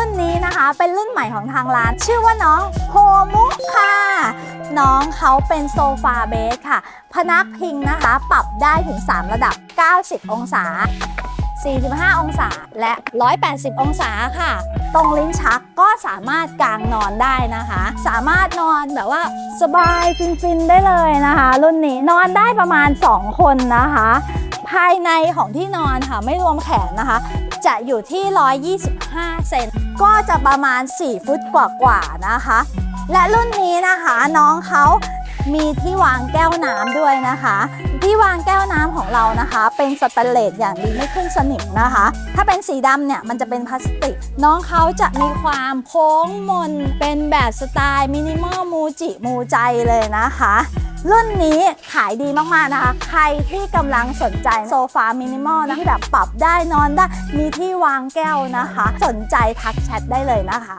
ุ่นนี้นะคะเป็นรุ่นใหม่ของทางร้าน ชื่อว่าน้องโฮมุค่ะน้องเขาเป็นโซฟาเบสค่ะ พนักพิงนะคะ ปรับได้ถึง 3 ระดับ 90 องศา 45 องศาและ 180 องศาค่ะ ตรงลิ้นชักก็สามารถกางนอนได้นะคะ สามารถนอนแบบว่าสบายฟินๆได้เลยนะคะ รุ่นนี้นอนได้ประมาณ 2 คนนะคะ ภายในของที่นอนค่ะ ไม่รวมแขนนะคะ จะอยู่ที่ 125 เซน ก็จะประมาณ 4 ฟุตกว่าๆนะคะ และรุ่นนี้นะคะน้องเขามีที่วางแก้วน้ำด้วยนะคะ ที่วางแก้วน้ำของเรานะคะ เป็นสแตนเลสอย่างดีไม่ขึ้นสนิมนะคะ ถ้าเป็นสีดำเนี่ยมันจะเป็นพลาสติก น้องเขาจะมีความโค้งมนเป็นแบบสไตล์มินิมอลมูจิมูใจเลยนะคะ รุ่นนี้ขายดีมากๆนะคะ ใครที่กำลังสนใจโซฟามินิมอลนะที่แบบปรับได้นอนได้ มีที่วางแก้วนะคะ สนใจทักแชทได้เลยนะคะ